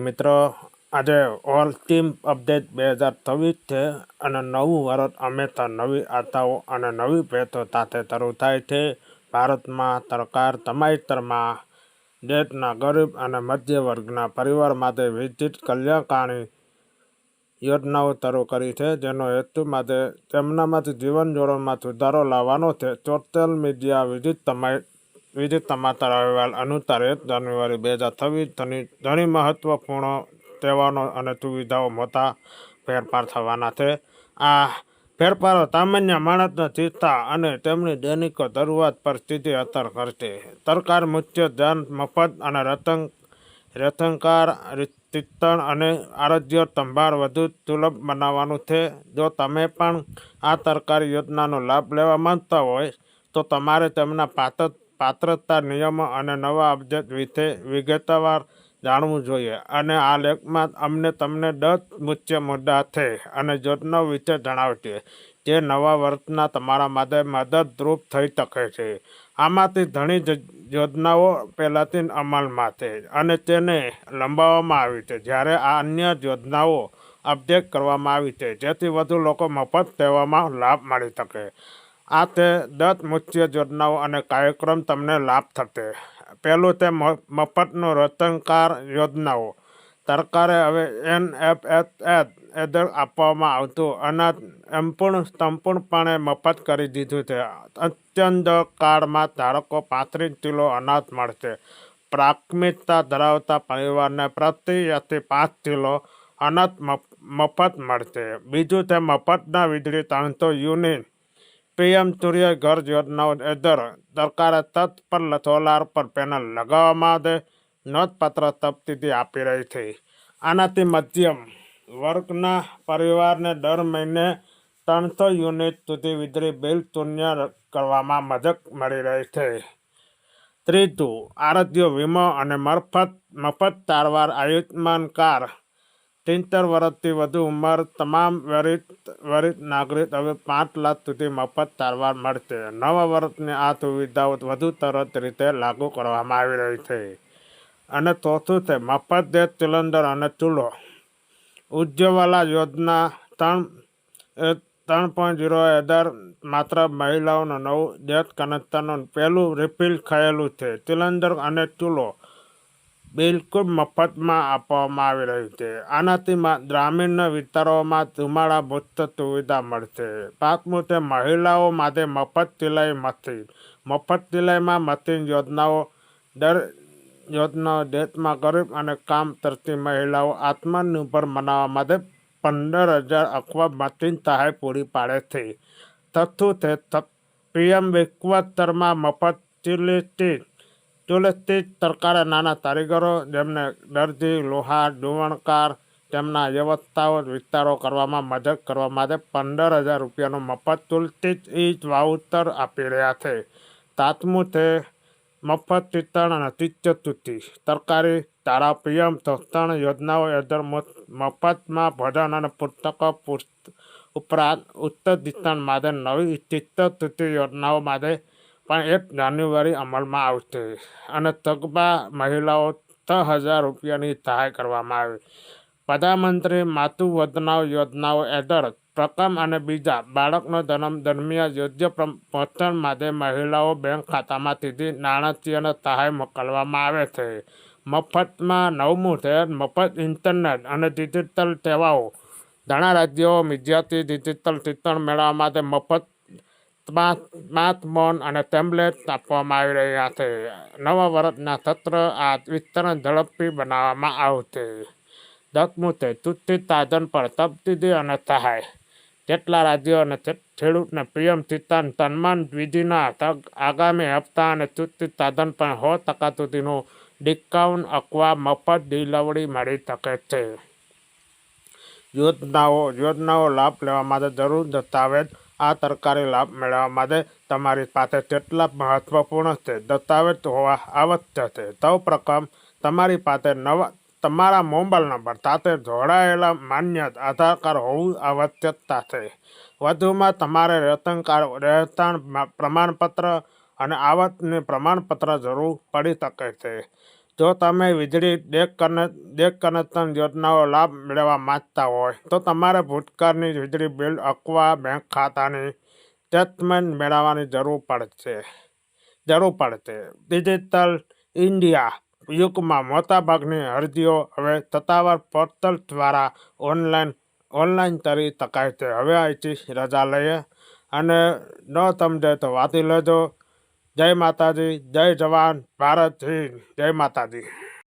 મિત્રો, આજે all team update બે હજાર છવ્વીસ છે અને નવું વર્ષ હંમેશા નવી આશાઓ અને નવી ભેટો સાથે શરૂ થાય છે. ભારતમાં સરકાર તમાઈતરમાં દેશના ગરીબ અને મધ્ય વર્ગના પરિવાર માટે વિદ્યુત કલ્યાણકારી યોજનાઓ શરૂ કરી છે. જેનો હેતુ માટે તેમનામાંથી જીવન ધોરણમાં સુધારો લાવવાનો છે. સોશિયલ મીડિયા વિદ્યુત તમાઈ સમાચાર અહેવાલ અનુસાર જાન્યુઆરી બે હજાર છવ્વીસ ઘણી મહત્વપૂર્ણ તહેવારો અને સુવિધાઓ મોટા ફેરફાર થવાના છે. આ ફેરફારો સામાન્ય માણસના ચિંતા અને તેમની દૈનિક જરૂરિયાત પર સ્થિતિ અસર કરશે. સરકાર મુખ્ય ધ્યાન મફત અને રતન, રતનકાર શિક્ષણ અને આરોગ્ય સંભાળ વધુ સુલભ બનાવવાનું છે. જો તમે પણ આ સરકારી યોજનાનો લાભ લેવા માંગતા હોય, તો તમારે તેમના પાત્ર પાત્રતા, નિયમો અને નવા અપડેટ વિશે વિગતવાર જાણવું જોઈએ. અને આ લેખમાં અમને તમને દસ મુખ્ય મુદ્દા છે અને યોજના વિશે જણાવશે જે નવા વર્ષના તમારા માટે મદદરૂપ થઈ શકે છે. આમાંથી ઘણી યોજનાઓ પહેલાંથી અમલમાં છે અને તેને લંબાવવામાં આવી છે. જ્યારે આ અન્ય યોજનાઓ અપડેટ કરવામાં આવી છે, જેથી વધુ લોકો મફત સેવામાં લાભ મળી શકે. આ તે દત્ત મુખ્ય યોજનાઓ અને કાર્યક્રમ તમને લાભ થશે. પહેલું તે મફતનું રતનકાર યોજનાઓ. સરકારે હવે એન એફ એસ એદર આપવામાં આવતું અનાજ સંપૂર્ણ સંપૂર્ણપણે મફત કરી દીધું છે. અત્યંત કાર્ડમાં ધારકો પાંત્રીસ કિલો અનાજ મળશે. પ્રાથમિકતા ધરાવતા પરિવારને પ્રતિ વ્યક્તિ પાંચ કિલો અનાજ મફત મળશે. બીજું તે મફતના વીજળી ત્રણસો યુનિટ પીએમ સૂર્ય ઘર યોજનાઓ હેઠળ સરકારે તત પર સોલાર પર પેનલ લગાવવા માટે નોંધપાત્ર સબસિડી આપી રહી છે. આનાથી મધ્યમ વર્ગના પરિવારને દર મહિને ત્રણસો યુનિટ સુધી વીજળી બિલ શૂન્ય કરવામાં મદદ મળી રહી છે. ત્રીજું, આરોગ્ય વીમો અને મફત મફત સારવાર આયુષ્માન કાર્ડ સિત્તેર વર્ષથી વધુ ઉંમર તમામ વરિષ્ઠ વરિષ્ઠ નાગરિક હવે પાંચ લાખ સુધી મફત સારવાર મળશે નવા વર્ષની આ સુવિધાઓ વધુ તરત રીતે લાગુ કરવામાં આવી રહી છે અને ચોથું છે મફત ગેસ સિલિન્ડર અને ચૂલો ઉજ્જવલા યોજના ત્રણ ત્રણ પોઈન્ટ ઝીરો હજાર માત્ર મહિલાઓનું નવું ગેસ કનેક્શનનું પહેલું રિફિલ થયેલું છે સિલિન્ડર અને ચૂલો બિલકુલ મફતમાં આપવામાં આવી રહ્યું છે. આનાથી ગ્રામીણ વિસ્તારોમાં ધુમાડા મુક્ત સુવિધા મળશે. પાંચમું છે મહિલાઓ માટે મફત સિલાઈ મશીન, મફત સિલાઈમાં મશીન યોજનાઓ, દર યોજનાઓ દેશમાં ગરીબ અને કામ કરતી મહિલાઓ આત્મનિર્ભર બનાવવા માટે પંદર હજાર અખવા મશીન સહાય પૂરી પાડે છે. છઠ્ઠું છે પીએમ વિશ્વસ્તરમાં મફત સિલિસ્ટિક તુલસી સરકારે નાના કારીગરો જેમને દરજી લોહાર ડુવણકાર તેમના વ્યવસ્થાઓ વિસ્તારો કરવામાં મદદ કરવા માટે પંદર હજાર રૂપિયાનું મફત તુલસી ઈ વાઉચર આપી રહ્યા છે સાતમું છે મફત શિક્ષણ અને શિષ્યવૃત્તિ સરકારી શાળા પીએમ શિક્ષણ યોજનાઓ હેઠળ મફતમાં ભોજન અને પુસ્તકો ઉપરાંત ઉચ્ચ શિક્ષણ માટે નવી શિષ્યવૃત્તિ યોજનાઓ માટે પણ એક જાન્યુઆરી અમલમાં આવશે અને તગબા મહિલાઓ છ હજાર રૂપિયાની સહાય કરવામાં આવી. પ્રધાનમંત્રી માતૃવંદના યોજનાઓ હેઠળ પ્રથમ અને બીજા બાળકનો જન્મ દરમિયાન યોગ્ય પોષણ માટે મહિલાઓ બેંક ખાતામાં સીધી નાણાકીય સહાય મોકલવામાં આવે છે. મફતમાં નવમું શહેર મફત ઇન્ટરનેટ અને ડિજિટલ સેવાઓ. ઘણા રાજ્યો વિદ્યાર્થી ડિજિટલ શિક્ષણ મેળવવા માટે મફત સ્માર્ટફોન અને ટેબ્લેટ આપવામાં આવી રહ્યા છે. નવા વર્ષના સત્ર આ વિસ્તરણ ઝડપી બનાવવામાં આવશે. દસમું છે સૂચિત સાધન પર સબસિડી અને સહાય. કેટલા રાજ્યો અને ખેડૂતને પીએમ કિસાન સન્માન વિધિના આગામી હપ્તા અને સૂચિત સાધન પર સો ટકા સુધીનું ડિસ્કાઉન્ટ અથવા મફત ડિલિવરી મળી શકે છે. યોજનાઓ યોજનાઓ લાભ લેવા માટે જરૂર દસ્તાવેજ આ સરકારી લાભ મેળવવા માટે તમારી પાસે કેટલા મહત્વપૂર્ણ છે, દસ્તાવેજ હોવા આવશ્યક છે. સૌ પ્રથમ, તમારી પાસે નવા, તમારા મોબાઈલ નંબર સાથે જોડાયેલા માન્ય આધાર કાર્ડ હોવું આવશ્યકતા છે. વધુમાં, તમારે રેશન કાર્ડ રહેઠાણ પ્રમાણપત્ર અને આવકની પ્રમાણપત્ર જરૂર પડી શકે છે. જો તમે વીજળી ડેક કને ડેક કનેક્શન યોજનાઓ લાભ મેળવવા માંગતા હોય, તો તમારે ભૂતકાળની વીજળી બિલ અથવા બેંક ખાતાની સ્ટેટમેન્ટ મેળવવાની જરૂર પડશે. જરૂર પડશે. ડિજિટલ ઇન્ડિયા યુગમાં મોટાભાગની અરજીઓ હવે સત્તાવાર પોર્ટલ દ્વારા ઓનલાઈન ઓનલાઈન કરી શકાય છે. હવે અહીંથી રજા લઈએ અને ન સમજે તો વાંચી લેજો. જય માતાજી જય જવાન ભારત જય માતાજી.